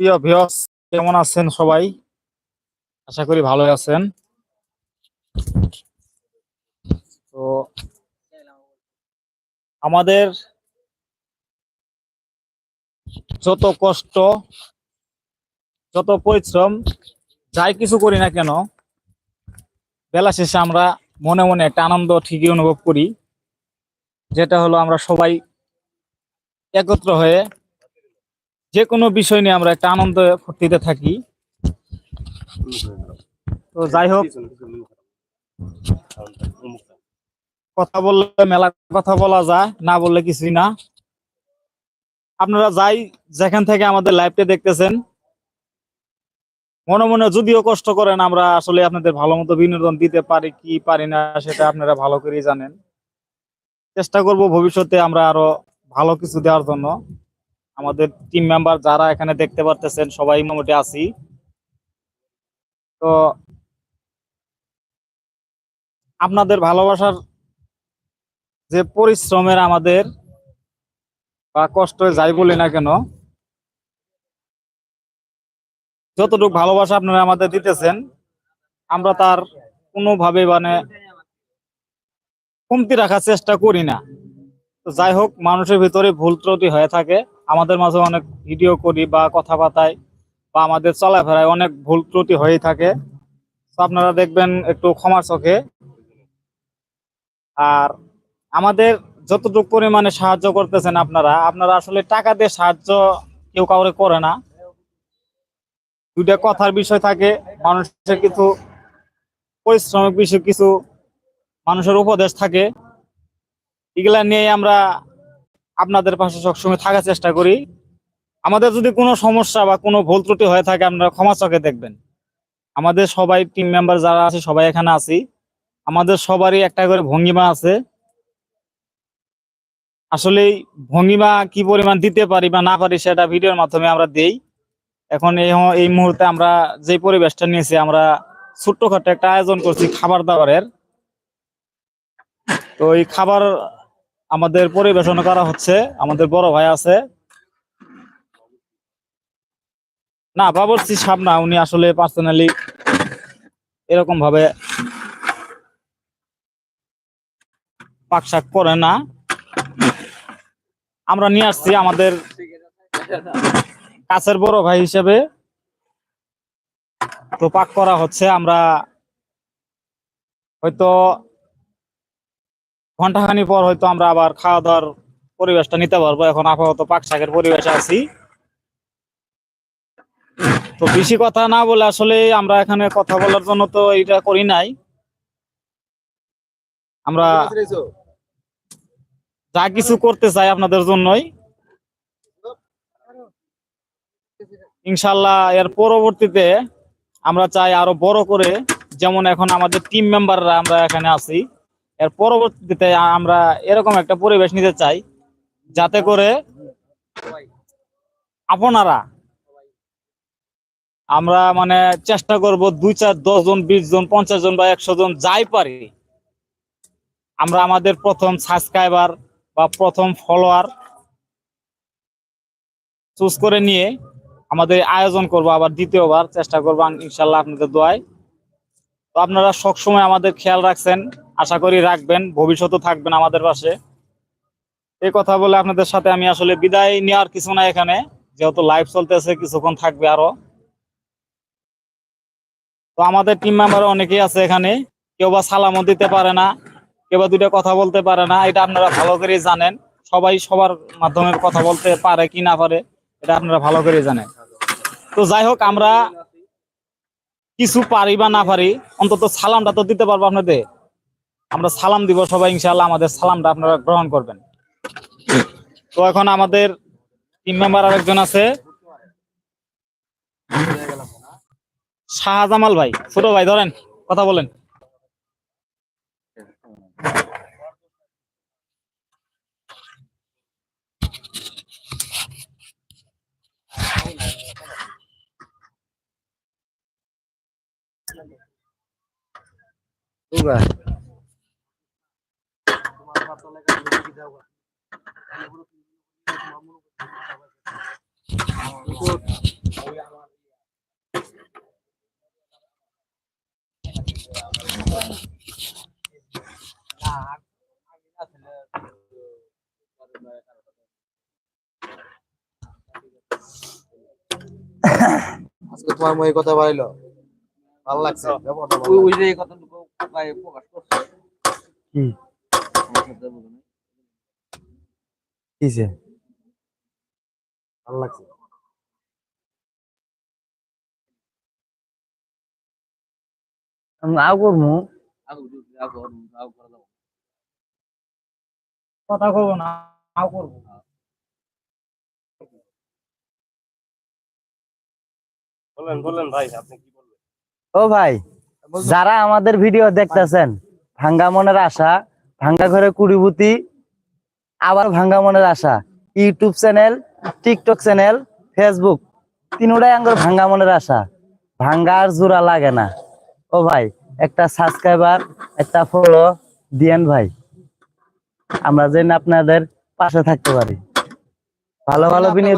প্রিয় ভিউয়ার্স, কেমন আছেন সবাই? আশা করি ভালো আছেন। তো আমাদের যত কষ্ট, যত পরিশ্রম, যাই কিছু করি না কেন, বেলা শেষে আমরা মনে মনে একটা আনন্দ ঠিকই অনুভব করি, যেটা হলো আমরা সবাই একত্র হয়ে যে কোনো বিষয় নিয়ে আমরা একটা আনন্দ ফুর্তিতে থাকি। তো যাই হোক, কথা বললে মেলা কথা বলা যায়, না বললে কিছুই না। আপনারা যাই যেখান থেকে আমাদের লাইভটা দেখতেছেন, মনে মনে যদিও কষ্ট করেন, আমরা আসলে আপনাদের ভালো মতো বিনোদন দিতে পারি কি পারি না, সেটা আপনারা ভালো করেই জানেন। চেষ্টা করব ভবিষ্যতে আমরা আরও ভালো কিছু দেওয়ার জন্য। আমাদের টিম মেম্বার যারা এখানে দেখতে পারতেছেন, সবাই মোটামুটি আছি। তো আপনাদের ভালোবাসার যে পরিশ্রমের আমাদের বা কষ্ট যাই বলি না কেন, যতটুকু ভালোবাসা আপনারা আমাদের দিতেছেন, আমরা তার কোনোভাবে মানে কমতি রাখার চেষ্টা করি না। তো যাই হোক, মানুষের ভিতরে ভুল ত্রুটি হয়ে থাকে। আমাদের মাঝে অনেক ভিডিও করি বা কথা কথাবার্তায় বা আমাদের চলাফেরায় অনেক ভুল ত্রুটি হয়েই থাকে। তো আপনারা দেখবেন একটু ক্ষমার চোখে। আর আমাদের যতটুকু পরিমাণে সাহায্য করতেছেন আপনারা আপনারা আসলে টাকা দিয়ে সাহায্য কেউ কাউরে করে না। দুইটা কথার বিষয় থাকে, মানুষের কিছু পরিশ্রমিক বিষয় কিছু মানুষের উপদেশ থাকে। এগুলা নিয়ে আমরা আপনাদের পাশে সবসময় থাকার চেষ্টা করি। আমাদের যদি কোনো সমস্যা বা কোনো ভুল ত্রুটি হয়ে থাকে, আপনারা ক্ষমা চোখে দেখবেন। আমাদের সবাই টিম মেম্বার যারা আছে, সবাই এখানে আছি। আমাদের সবারই একটা করে ভঙ্গিমা আছে। আসলে ভঙ্গিমা কি পরিমাণ দিতে পারি বা না পারি সেটা ভিডিওর মাধ্যমে আমরা দেই। এখন এই এই মুহূর্তে আমরা যে পরিবেশটা নিয়েছি, আমরা ছোট্টখাটো একটা আয়োজন করছি খাবার দাবারের। তো এই খাবার আমাদের পরিবেশন করা হচ্ছে। আমাদের বড় ভাই আছে। না বাবরচি সাহেব না উনি আসলে পার্সোনালি এরকম ভাবে পাকশাক করে না। আমরা নিয়ে আসছি আমাদের কাছের বড় ভাই হিসেবে। তো পাক করা হচ্ছে, আমরা হয়তো ঘন্টাখানি পর হয়তো আমরা আবার খাওয়া দাওয়ার পরিবেশটা নিতে পারব। এখন আপাতত পাক শাকের পরিবেশে আছি। তো বেশি কথা না বলে আসলে আমরা এখানে কথা বলার জন্য তো এটা করি নাই। আমরা যা কিছু করতে চাই আপনাদের জন্যই। ইনশাল্লাহ এর পরবর্তীতে আমরা চাই আরও বড় করে, যেমন এখন আমাদের টিম মেম্বাররা আমরা এখানে আছি। এর পরবর্তীতে আমরা এরকম একটা পরিবেশ নিতে চাই, যাতে করে আপনারা আমরা মানে চেষ্টা করব দুই চার, দশ জন, বিশ জন, পঞ্চাশ জন বা একশো জন যাই পারি। আমরা আমাদের প্রথম সাবস্ক্রাইবার বা প্রথম ফলোয়ার চুজ করে নিয়ে আমাদের আয়োজন করব, আবার দ্বিতীয়বার চেষ্টা করব ইনশাল্লাহ আপনাদের দোয়ায়। আপনারা সবসময় আমাদের খেয়াল রাখছেন, আশা করি রাখবেন ভবিষ্যতে থাকবেন আমাদের পাশে। এই কথা বলে আপনাদের সাথে আমি আসলে বিদায় নেওয়ার কিছু না এখানে, যেহেতু লাইভ চলতেছে, কিছুক্ষণ থাকবে আরও। তো আমাদের টিম মেম্বার অনেকেই আছে এখানে, কেউ বা সালামও দিতে পারে না, কেউ বা দুইটা কথা বলতে পারে না, এটা আপনারা ভালো করে জানেন। সবাই সবার মাধ্যমে কথা বলতে পারে কি না পারে, এটা আপনারা ভালো করে জানেন। তো যাই হোক, আমরা কিছু পারি বা না পারি, অন্তত সালামটা তো দিতে পারব আপনাদের। আমরা সালাম দিব সবাই ইনশাল্লাহ আমাদের সালামটা আপনারা গ্রহণ করবেন। তো এখন আমাদের টিম মেম্বার আর একজন আছে। শাহজামাল ভাই, ছোট ভাই, ধরেন, কথা বলেন। দিবা আজকে তোমার মুখে কথা বাড়াইলো। ভালো লাগছে। ওই কথা প্রকাশ করছে। কি? ভালো লাগছে? আও। কথা করব না আও করব। বলেন বলেন ভাই আপনি কি বলবেন? ও ভাই যারা আমাদের ভিডিও দেখতেছেন ভাঙ্গা মনের আশা ভাঙ্গা ঘরে কুড়িভূতি আবার ভাঙ্গা মনের আশা YouTube channel TikTok channel Facebook তিনটাই আঙ্গুর ভাঙ্গা মনের আশা। ভাঙ্গা আর জোড়া লাগে না। ও ভাই একটা সাবস্ক্রাইবার একটা ফলো দিয়েন ভাই। আমরা যেন আপনাদের পাশে থাকতে পারি। ভালো ভালো বিনিয়োগ